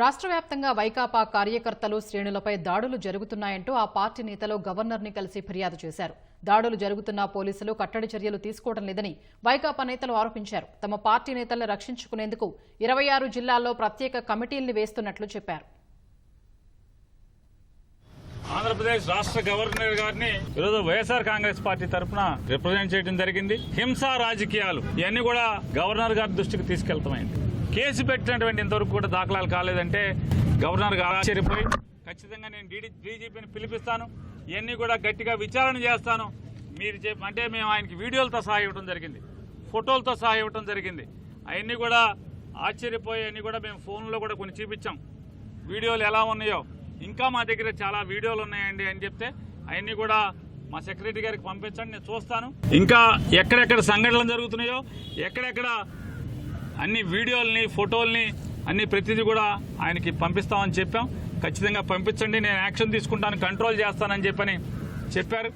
రాష్ట్ర వ్యాప్తంగా వైకాపా కార్యకర్తలు శ్రేణులపై దాడులు జరుగుతున్నాయంటూ ఆ పార్టీ నేతలు గవర్నర్ని కలిసి ఫిర్యాదు చేశారు. దాడులు జరుగుతున్న పోలీసులు కట్టడి చర్యలు తీసుకోవడం లేదని వైకాపా నేతలు ఆరోపించారు. తమ పార్టీ నేతలను రక్షించుకునేందుకు ఇరవై ఆరు జిల్లాల్లో ప్రత్యేక కమిటీల్ని వేస్తున్నట్లు చెప్పారు. ఆంధ్రప్రదేశ్ రాష్ట్ర గవర్నర్ గారిని ఈరోజు వైఎస్ఆర్ కాంగ్రెస్ పార్టీ తరఫున రిప్రజెంట్ చేయడం జరిగింది. హింసా రాజకీయాలు ఇవన్నీ కూడా గవర్నర్ గారి దృష్టికి తీసుకెళ్తామైంది. కేసు పెట్టినటువంటి ఇంతవరకు కూడా దాఖలాలు కాలేదంటే గవర్నర్ గారు ఆశ్చర్యపోయి ఖచ్చితంగా నేను డీడీ డీజీపీని పిలిపిస్తాను. ఇవన్నీ కూడా గట్టిగా విచారణ చేస్తాను. మీరు చెప్ అంటే మేము ఆయనకి వీడియోలతో సహా ఇవ్వడం జరిగింది. ఫోటోలతో సహా ఇవ్వడం జరిగింది. అవన్నీ కూడా ఆశ్చర్యపోయి అన్ని కూడా మేము ఫోన్లో కూడా కొన్ని చూపించాం. వీడియోలు ఎలా ఉన్నాయో ఇంకా మా దగ్గర చాలా వీడియోలు ఉన్నాయండి అని చెప్తే అవన్నీ కూడా మా సెక్రటరీ గారికి పంపించండి నేను చూస్తాను. ఇంకా ఎక్కడెక్కడ సంఘటనలు జరుగుతున్నాయో ఎక్కడెక్కడ అన్ని వీడియోల్ని ఫోటోల్ని అన్ని ప్రతిదీ కూడా ఆయనకి పంపిస్తామని చెప్పాం. ఖచ్చితంగా పంపించండి నేను యాక్షన్ తీసుకుంటాను కంట్రోల్ చేస్తానని చెప్పని చెప్పారు.